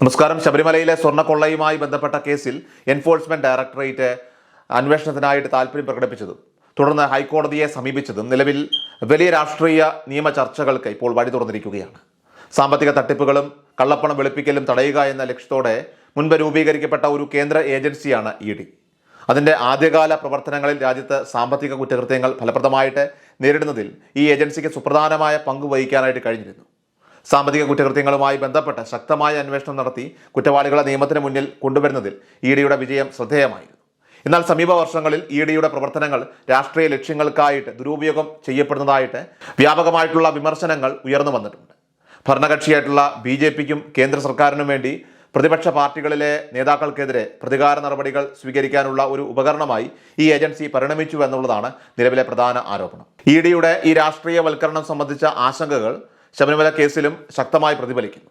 നമസ്കാരം. ശബരിമലയിലെ സ്വർണക്കൊള്ളയുമായി ബന്ധപ്പെട്ട കേസിൽ എൻഫോഴ്സ്മെന്റ് ഡയറക്ടറേറ്റ് അന്വേഷണത്തിനായിട്ട് താല്പര്യം പ്രകടിപ്പിച്ചതും. തുടർന്ന് ഹൈക്കോടതിയെ സമീപിച്ചതും നിലവിൽ വലിയ രാഷ്ട്രീയ നിയമ ചർച്ചകൾക്ക് ഇപ്പോൾ വഴി തുറന്നിരിക്കുകയാണ്. സാമ്പത്തിക തട്ടിപ്പുകളും കള്ളപ്പണം വെളുപ്പിക്കലും തടയുക എന്ന ലക്ഷ്യത്തോടെ മുൻപ് രൂപീകരിക്കപ്പെട്ട ഒരു കേന്ദ്ര ഏജൻസിയാണ് ഇ ഡി. അതിന്റെ ആദ്യകാല പ്രവർത്തനങ്ങളിൽ രാജ്യത്ത് സാമ്പത്തിക കുറ്റകൃത്യങ്ങൾ ഫലപ്രദമായിട്ട് നേരിടുന്നതിൽ ഈ ഏജൻസിക്ക് സുപ്രധാനമായ പങ്ക് വഹിക്കാനായിട്ട് കഴിഞ്ഞിരുന്നു. സാമ്പത്തിക കുറ്റകൃത്യങ്ങളുമായി ബന്ധപ്പെട്ട് ശക്തമായ അന്വേഷണം നടത്തി കുറ്റവാളികളെ നിയമത്തിന് മുന്നിൽ കൊണ്ടുവരുന്നതിൽ ഇ ഡിയുടെ വിജയം ശ്രദ്ധേയമായിരുന്നു. എന്നാൽ സമീപ വർഷങ്ങളിൽ ഇ ഡിയുടെ പ്രവർത്തനങ്ങൾ രാഷ്ട്രീയ ലക്ഷ്യങ്ങൾക്കായിട്ട് ദുരുപയോഗം ചെയ്യപ്പെടുന്നതായിട്ട് വ്യാപകമായിട്ടുള്ള വിമർശനങ്ങൾ ഉയർന്നു വന്നിട്ടുണ്ട്. ഭരണകക്ഷിയായിട്ടുള്ള ബി ജെ പിക്കും കേന്ദ്ര സർക്കാരിനും വേണ്ടി പ്രതിപക്ഷ പാർട്ടികളിലെ നേതാക്കൾക്കെതിരെ പ്രതികാര നടപടികൾ സ്വീകരിക്കാനുള്ള ഒരു ഉപകരണമായി ഈ ഏജൻസി പരിണമിച്ചു എന്നുള്ളതാണ് നിലവിലെ പ്രധാന ആരോപണം. ഇ ഡിയുടെ ഈ രാഷ്ട്രീയവൽക്കരണം സംബന്ധിച്ച ആശങ്കകൾ ശബരിമല കേസിലും ശക്തമായി പ്രതിഫലിക്കുന്നു.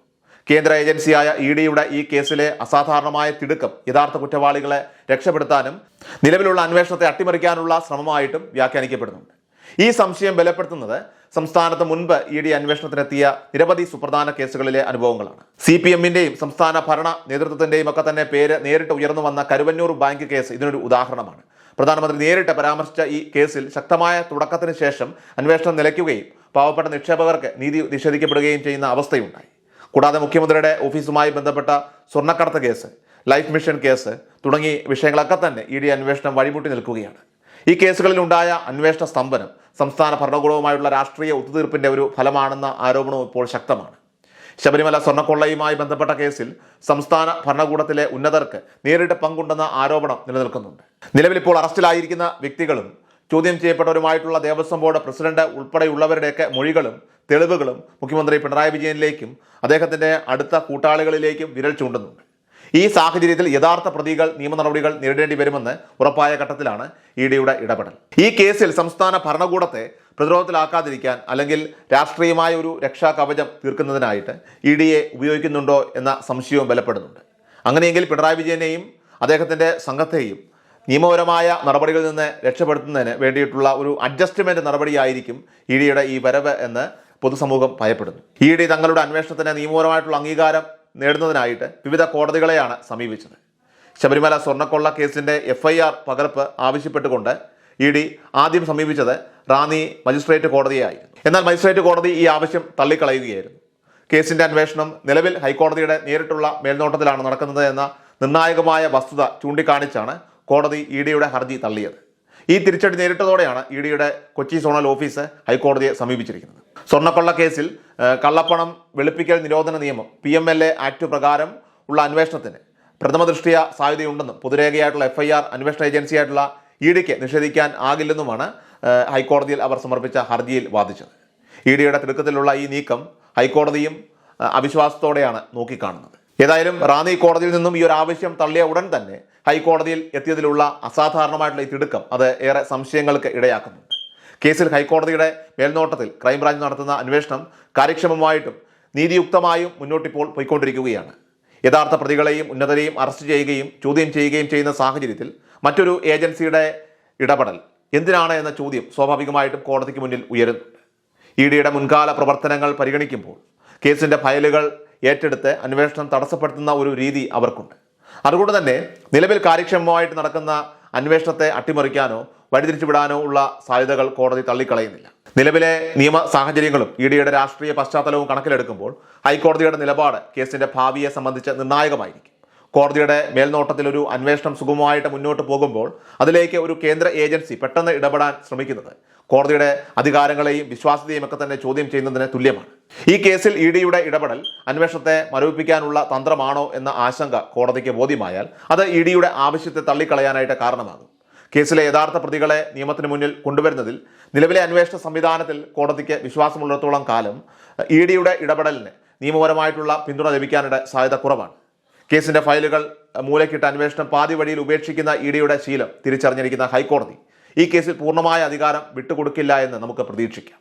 കേന്ദ്ര ഏജൻസിയായ ഇ ഡിയുടെ ഈ കേസിലെ അസാധാരണമായ തിടുക്കം യഥാർത്ഥ കുറ്റവാളികളെ രക്ഷപ്പെടുത്താനും നിലവിലുള്ള അന്വേഷണത്തെ അട്ടിമറിക്കാനുള്ള ശ്രമമായിട്ടും വ്യാഖ്യാനിക്കപ്പെടുന്നുണ്ട്. ഈ സംശയം ബലപ്പെടുത്തുന്നത് സംസ്ഥാനത്ത് മുൻപ് ഇ ഡി അന്വേഷണത്തിനെത്തിയ നിരവധി സുപ്രധാന കേസുകളിലെ അനുഭവങ്ങളാണ്. സി പി എമ്മിന്റെയും സംസ്ഥാന ഭരണ നേതൃത്വത്തിന്റെയും ഒക്കെ തന്നെ പേര് നേരിട്ട് ഉയർന്നു വന്ന കരുവന്നൂർ ബാങ്ക് കേസ് ഇതിനൊരു ഉദാഹരണമാണ്. പ്രധാനമന്ത്രി നേരിട്ട് പരാമർശിച്ച ഈ കേസിൽ ശക്തമായ തുടക്കത്തിന് ശേഷം അന്വേഷണം നിലയ്ക്കുകയും പാവപ്പെട്ട നിക്ഷേപകർക്ക് നീതി നിഷേധിക്കപ്പെടുകയും ചെയ്യുന്ന അവസ്ഥയുണ്ടായി. കൂടാതെ മുഖ്യമന്ത്രിയുടെ ഓഫീസുമായി ബന്ധപ്പെട്ട സ്വർണക്കടത്ത് കേസ് ലൈഫ് മിഷൻ കേസ് തുടങ്ങി വിഷയങ്ങളൊക്കെ തന്നെ ഇ ഡി അന്വേഷണം വഴിമുട്ടി നിൽക്കുകയാണ്. ഈ കേസുകളിൽ ഉണ്ടായ അന്വേഷണ സ്തംഭനം സംസ്ഥാന ഭരണകൂടവുമായുള്ള രാഷ്ട്രീയ ഒത്തുതീർപ്പിന്റെ ഒരു ഫലമാണെന്ന ആരോപണവും ഇപ്പോൾ ശക്തമാണ്. ശബരിമല സ്വർണക്കൊള്ളയുമായി ബന്ധപ്പെട്ട കേസിൽ സംസ്ഥാന ഭരണകൂടത്തിലെ ഉന്നതർക്ക് നേരിട്ട് പങ്കുണ്ടെന്ന ആരോപണം നിലനിൽക്കുന്നുണ്ട്. നിലവിൽ ഇപ്പോൾ അറസ്റ്റിലായിരിക്കുന്ന വ്യക്തികളും ചോദ്യം ചെയ്യപ്പെട്ടവരുമായിട്ടുള്ള ദേവസ്വം ബോർഡ് പ്രസിഡന്റ് ഉൾപ്പെടെയുള്ളവരുടെയൊക്കെ മൊഴികളും തെളിവുകളും മുഖ്യമന്ത്രി പിണറായി വിജയനിലേക്കും അദ്ദേഹത്തിന്റെ അടുത്ത കൂട്ടാളികളിലേക്കും വിരൽ ചൂണ്ടുന്നുണ്ട്. ഈ സാഹചര്യത്തിൽ യഥാർത്ഥ പ്രതികൾ നിയമ നടപടികൾ നേരിടേണ്ടി വരുമെന്ന് ഉറപ്പായ ഘട്ടത്തിലാണ് ഇ ഡിയുടെ ഇടപെടൽ. ഈ കേസിൽ സംസ്ഥാന ഭരണകൂടത്തെ പ്രതിരോധത്തിലാക്കാതിരിക്കാൻ അല്ലെങ്കിൽ രാഷ്ട്രീയമായ ഒരു രക്ഷാ കവചം തീർക്കുന്നതിനായിട്ട് ഇ ഡിയെ ഉപയോഗിക്കുന്നുണ്ടോ എന്ന സംശയവും ബലപ്പെടുന്നുണ്ട്. അങ്ങനെയെങ്കിൽ പിണറായി വിജയനെയും അദ്ദേഹത്തിന്റെ സംഘത്തെയും നിയമപരമായ നടപടികളിൽ നിന്ന് രക്ഷപ്പെടുത്തുന്നതിന് വേണ്ടിയിട്ടുള്ള ഒരു അഡ്ജസ്റ്റ്മെന്റ് നടപടിയായിരിക്കും ഇ ഡിയുടെ ഈ വരവ് എന്ന് പൊതുസമൂഹം ഭയപ്പെടുന്നു. ഇ ഡി തങ്ങളുടെ അന്വേഷണത്തിന് നിയമപരമായിട്ടുള്ള അംഗീകാരം നേടുന്നതിനായിട്ട് വിവിധ കോടതികളെയാണ് സമീപിച്ചത്. ശബരിമല സ്വർണക്കൊള്ള കേസിന്റെ എഫ് ഐ ആർ പകർപ്പ് ആവശ്യപ്പെട്ടുകൊണ്ട് ഇ ഡി ആദ്യം സമീപിച്ചത് റാന്നി മജിസ്ട്രേറ്റ് കോടതിയായിരുന്നു. എന്നാൽ മജിസ്ട്രേറ്റ് കോടതി ഈ ആവശ്യം തള്ളിക്കളയുകയായിരുന്നു. കേസിന്റെ അന്വേഷണം നിലവിൽ ഹൈക്കോടതിയുടെ നേരിട്ടുള്ള മേൽനോട്ടത്തിലാണ് നടക്കുന്നത് എന്ന നിർണായകമായ വസ്തുത ചൂണ്ടിക്കാണിച്ചാണ് കോടതി ഇ ഡിയുടെ ഹർജി തള്ളിയത്. ഈ തിരിച്ചടി നേരിട്ടതോടെയാണ് ഇ ഡിയുടെ കൊച്ചി സോണൽ ഓഫീസ് ഹൈക്കോടതിയെ സമീപിച്ചിരിക്കുന്നത്. സ്വർണക്കൊള്ള കേസിൽ കള്ളപ്പണം വെളുപ്പിക്കൽ നിരോധന നിയമം P M L A act പ്രകാരം ഉള്ള അന്വേഷണത്തിന് പ്രഥമ ദൃഷ്ടിയ സാധ്യതയുണ്ടെന്നും പൊതുരേഖയായിട്ടുള്ള എഫ് ഐ ആർ അന്വേഷണ ഏജൻസിയായിട്ടുള്ള ഇ ഡിക്ക് നിഷേധിക്കാൻ ആകില്ലെന്നുമാണ് ഹൈക്കോടതിയിൽ അവർ സമർപ്പിച്ച ഹർജിയിൽ വാദിച്ചത്. ഇ ഡിയുടെ തിടുക്കത്തിലുള്ള ഈ നീക്കം ഹൈക്കോടതിയും അവിശ്വാസത്തോടെയാണ് നോക്കിക്കാണുന്നത്. ഏതായാലും റാന്നി കോടതിയിൽ നിന്നും ഈ ഒരു ആവശ്യം തള്ളിയ ഉടൻ തന്നെ ഹൈക്കോടതിയിൽ എത്തിയതിലുള്ള അസാധാരണമായിട്ടുള്ള ഈ തിടുക്കം അത് ഏറെ സംശയങ്ങൾക്ക് ഇടയാക്കുന്നുണ്ട്. കേസിൽ ഹൈക്കോടതിയുടെ മേൽനോട്ടത്തിൽ ക്രൈംബ്രാഞ്ച് നടത്തുന്ന അന്വേഷണം കാര്യക്ഷമമായിട്ടും നീതിയുക്തമായും മുന്നോട്ടിപ്പോൾ പോയിക്കൊണ്ടിരിക്കുകയാണ്. യഥാർത്ഥ പ്രതികളെയും ഉന്നതരെയും അറസ്റ്റ് ചെയ്യുകയും ചോദ്യം ചെയ്യുകയും ചെയ്യുന്ന സാഹചര്യത്തിൽ മറ്റൊരു ഏജൻസിയുടെ ഇടപെടൽ എന്തിനാണ് എന്ന ചോദ്യം സ്വാഭാവികമായിട്ടും കോടതിക്ക് മുന്നിൽ ഉയരുന്നുണ്ട്. ഇ ഡിയുടെ മുൻകാല പ്രവർത്തനങ്ങൾ പരിഗണിക്കുമ്പോൾ കേസിന്റെ ഫയലുകൾ ഏറ്റെടുത്ത് അന്വേഷണം തടസ്സപ്പെടുത്തുന്ന ഒരു രീതി അവർക്കുണ്ട്. അതുകൊണ്ട് തന്നെ നിലവിൽ കാര്യക്ഷമമായിട്ട് നടക്കുന്ന അന്വേഷണത്തെ അട്ടിമറിക്കാനോ വഴിതിരിച്ചുവിടാനോ ഉള്ള സാധ്യതകൾ കോടതി തള്ളിക്കളയുന്നില്ല. നിലവിലെ നിയമ സാഹചര്യങ്ങളും ഇ ഡിയുടെ രാഷ്ട്രീയ പശ്ചാത്തലവും കണക്കിലെടുക്കുമ്പോൾ ഹൈക്കോടതിയുടെ നിലപാട് കേസിന്റെ ഭാവിയെ സംബന്ധിച്ച് നിർണായകമായിരിക്കും. കോടതിയുടെ മേൽനോട്ടത്തിൽ ഒരു അന്വേഷണം സുഗമമായിട്ട് മുന്നോട്ട് പോകുമ്പോൾ അതിലേക്ക് ഒരു കേന്ദ്ര ഏജൻസി പെട്ടെന്ന് ഇടപെടാൻ ശ്രമിക്കുന്നത് കോടതിയുടെ അധികാരങ്ങളെയും വിശ്വാസ്യതയും ഒക്കെ തന്നെ ചോദ്യം ചെയ്യുന്നതിന് തുല്യമാണ്. ഈ കേസിൽ ഇ ഡിയുടെ ഇടപെടൽ അന്വേഷണത്തെ മരവിപ്പിക്കാനുള്ള തന്ത്രമാണോ എന്ന ആശങ്ക കോടതിക്ക് ബോധ്യമായാൽ അത് ഇ ഡിയുടെ ആവശ്യത്തെ തള്ളിക്കളയാനായിട്ട് കാരണമാകും. കേസിലെ യഥാർത്ഥ പ്രതികളെ നിയമത്തിന് മുന്നിൽ കൊണ്ടുവരുന്നതിൽ നിലവിലെ അന്വേഷണ സംവിധാനത്തിൽ കോടതിക്ക് വിശ്വാസമുള്ളിടത്തോളം കാലം ഇ ഡിയുടെ ഇടപെടലിന് നിയമപരമായിട്ടുള്ള പിന്തുണ ലഭിക്കാനുള്ള സാധ്യത കുറവാണ്. കേസിന്റെ ഫയലുകൾ മൂലക്കിട്ട് അന്വേഷണം പാതി വഴിയിൽ ഉപേക്ഷിക്കുന്ന ഇ ഡിയുടെ ശീലം തിരിച്ചറിഞ്ഞിരിക്കുന്ന ഹൈക്കോടതി ഈ കേസിൽ പൂർണമായ അധികാരം വിട്ടുകൊടുക്കില്ല എന്ന് നമുക്ക് പ്രതീക്ഷിക്കാം.